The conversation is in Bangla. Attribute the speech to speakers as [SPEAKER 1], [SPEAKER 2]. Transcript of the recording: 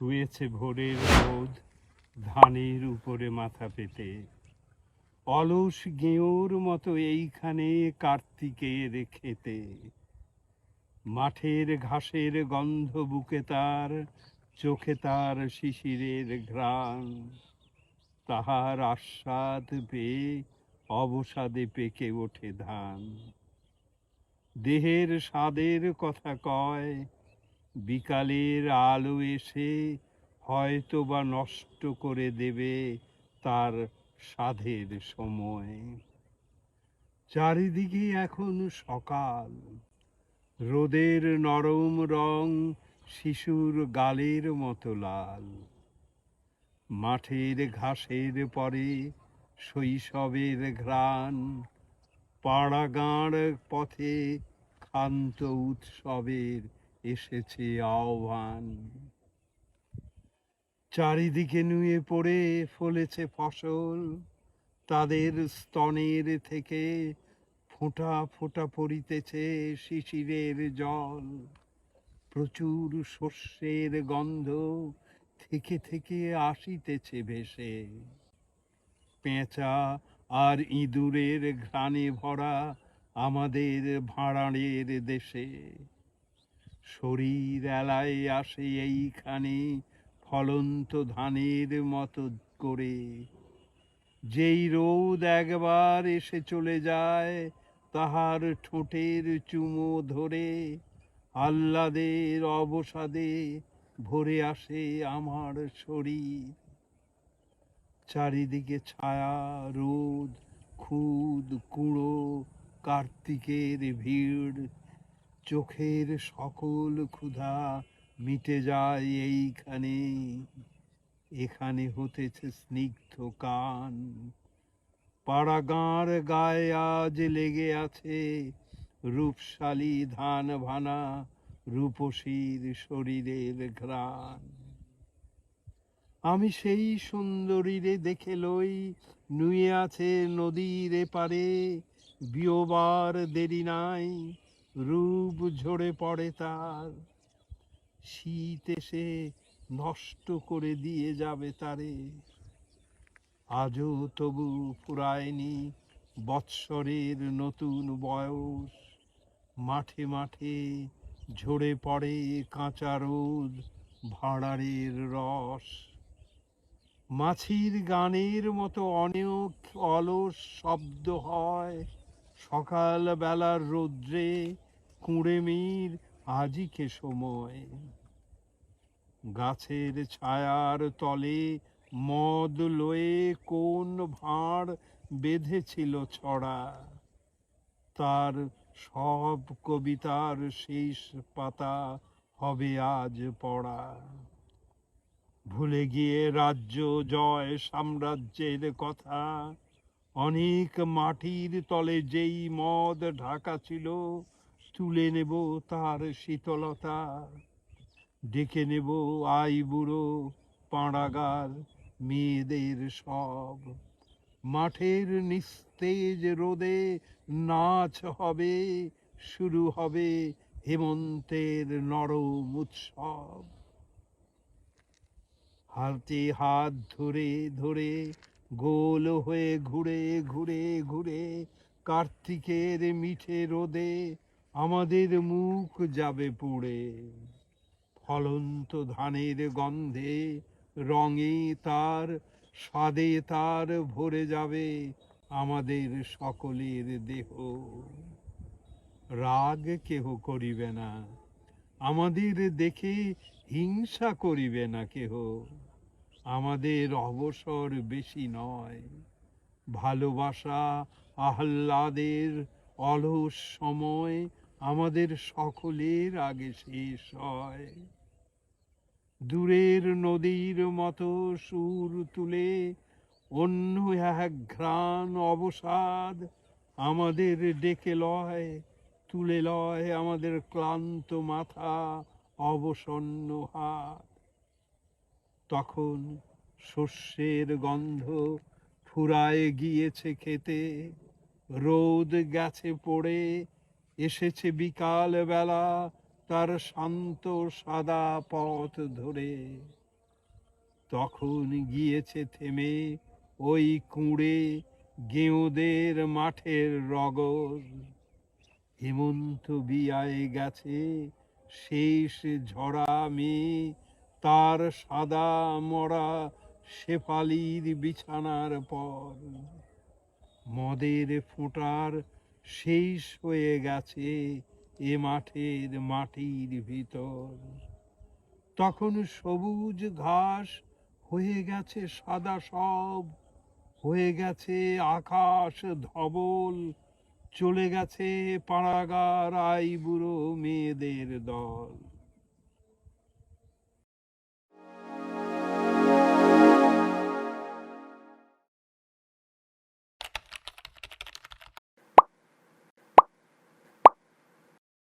[SPEAKER 1] শুয়েছে ভোরের রোদ ধানের উপরে মাথা পেতে। অলস গেঁয়োর মতো এইখানে কার্তিকের খেতে মাঠের ঘাসের গন্ধ বুকে তার, চোখে তার শিশিরের ঘ্রাণ। তাহার আস্বাদ পেয়ে অবসাদে পেকে ওঠে ধান। দেহের স্বাদের কথা কয় বিকালের আলো এসে হয়তো বা নষ্ট করে দেবে তার সাধের সময়। চারিদিকে এখন সকাল। রোদের নরম রং শিশুর গালের মতো লাল। মাঠের ঘাসের পরে শৈশবের ঘ্রাণ, পাড়াগাঁড় পথে ক্ষান্ত উৎসবের এসেছে আহ্বান। চারিদিকে নুয়ে পড়ে ফলেছে ফসল। তাদের স্তনের থেকে ফোঁটা ফোঁটা পড়িতেছে শিশিরের জল। প্রচুর শস্যের গন্ধ থেকে থেকে আসিতেছে ভেসে। পেঁচা আর ইঁদুরের ঘ্রাণে ভরা আমাদের ভাঁড়াড়ের দেশে। শরীর এলায় আসে এইখানে ফলন্ত ধানের মতো করে। যেই রোদ একবার এসে চলে যায়, তাহার ঠোঁটের চুমো ধরে আহ্লাদের অবসাদে ভরে আসে আমার শরীর। চারিদিকে ছায়া, রোদ, খুদ, কুঁড়ো, কার্তিকের ভিড় চোখের সকল ক্ষুধা মিটে যায় এইখানে। এখানে হতেছে স্নিগ্ধ কান। পাড়াগাঁর গায়ে আজ লেগে আছে রূপশালী ধান ভানা রূপসীর শরীরের ঘ্রাণ। আমি সেই সুন্দরীরে দেখে লই নুয়ে আছে নদীর এপারে। বিয়োবার দেরি নাই রূপ ঝরে পড়ে তার। শীত এসে নষ্ট করে দিয়ে যাবে তারে। আজও তবু ফুরায়নি বৎসরের নতুন বয়স। মাঠে মাঠে ঝরে পড়ে কাঁচা রোদ, ভাঁড়ারের রস। মাছির গানের মতো অনেক অলস শব্দ হয়। সকাল বেলার রৌদ্রে কুঁড়েমির আজিকে সময়? গাছের ছায়ার তলে মদ লয়ে কোন ভাঁড় বেঁধেছিল ছড়া? তার সব কবিতার শেষ পাতা হবে আজ পড়া। ভুলে গিয়ে রাজ্য জয় সাম্রাজ্যের কথা, অনেক মাটির তলে যেই মদ ঢাকা ছিল তুলে নেব তার শীতলতা। ডেকে নেব আই বুড়ো পাড়াগার, মেয়েদের সব। মাঠের নিস্তেজ রোদে নাচ হবে, শুরু হবে হেমন্তের নরম উৎসব। হাতে হাত ধরে ধরে গোল হয়ে ঘুরে ঘুরে ঘুরে কার্তিকের মিঠে রোদে আমাদের মুখ যাবে পুড়ে। ফলন্ত ধানের গন্ধে রঙে তার, স্বাদে তার ভরে যাবে আমাদের সকলের দেহ। রাগ কেহ করিবে না, আমাদের দেখে হিংসা করিবে না কেহ। আমাদের অবসর বেশি নয়, ভালোবাসা আহ্লাদের অলস সময় আমাদের সকলের আগে শেষ হয়। দূরের নদীর মতো সুর তুলে অন্য এক ঘ্রাণ অবসাদ আমাদের ডেকে লয়, তুলে লয় আমাদের ক্লান্ত মাথা অবসন্ন হাত। তখন শস্যের গন্ধ ফুরায় গিয়েছে খেতে, রোদ গেছে পড়ে এসেছে বিকাল বেলা তার শান্ত সাদা পথ ধরে। তখন গিয়েছে থেমে ওই কুঁড়ে গেঁয়োদের মাঠের রগর। হেমন্ত বিয়ায় গেছে, শেষ ঝরা মেয়ে, তার সাদা মরা শেফালির বিছানার পর। মদের ফোঁটার শেষ হয়ে গেছে এ মাঠের মাটির ভিতর। তখন সবুজ ঘাস হয়ে গেছে, সাদা সব হয়ে গেছে, আকাশ ধবল, চলে গেছে পাড়াগার আই বুড়ো মেয়েদের দল।